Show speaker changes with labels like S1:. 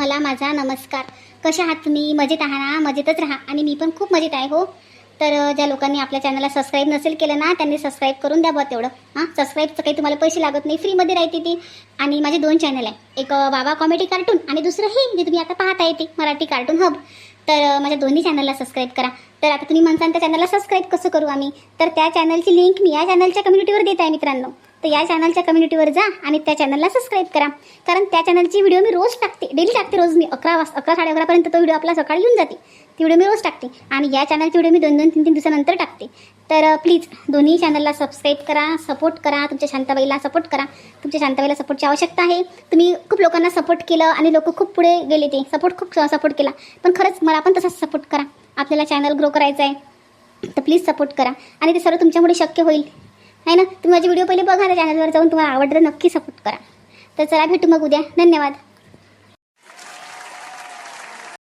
S1: मला तुम्हाला माझा नमस्कार. कशा आहात तुम्ही? मजेत आहा ना? मजेतच राहा. आणि मी पण खूप मजेत आहे हो. तर ज्या लोकांनी आपल्या चॅनलला सबस्क्राईब नसेल केलं ना त्यांनी सबस्क्राईब करून द्या बा तेवढं. हां सबस्क्राईबचं काही तुम्हाला पैसे लागत नाही. फ्रीमध्ये राहते ती. आणि माझे दोन चॅनल आहे. एक बाबा कॉमेडी कार्टून आणि दुसरं हे जे तुम्ही आता पाहता येते मराठी कार्टून हब तर माझ्या दोन्ही चॅनलला सबस्क्राईब करा. तर आता तुम्ही म्हणसान त्या चॅनलला सबस्क्राईब कसं करू आम्ही? तर त्या चॅनलची लिंक मी या चॅनलच्या कम्युनिटीवर देत आहे मित्रांनो. तर या चॅनलच्या कम्युनिटीवर जा आणि त्या चॅनलला सबस्क्राईब करा. कारण त्या चॅनलची व्हिडिओ मी रोज टाकते. डेली टाकते रोज मी. अकरा वाजता अकरा साडे अकरापर्यंत तो व्हिडिओ आपला सकाळी येऊन जाते. ती व्हिडिओ मी रोज टाकते. आणि या चॅनलची व्हिडिओ मी दोन दोन तीन तीन दिवसानंतर टाकते. तर प्लीज दोन्ही चॅनलला सबस्क्राईब करा सपोर्ट करा तुमच्या शांताबाईला सपोर्ट करा. तुमच्या शांताबाईला सपोर्टची आवश्यकता आहे. तुम्ही खूप लोकांना सपोर्ट केलं आणि लोक खूप पुढे गेले ते. सपोर्ट खूप सपोर्ट केला. पण खरंच मला पण तसाच सपोर्ट करा. आपल्याला चॅनल ग्रो करायचं आहे तर प्लीज सपोर्ट करा. आणि ते सर्व तुमच्यामुळे शक्य होईल. आहे ना? तुम्ही माझे व्हिडिओ पहिले बघा ना चॅनलवर जाऊन तुम्हाला आवडलं नक्की सपोर्ट करा. तर चला भेटू मग उद्या. धन्यवाद.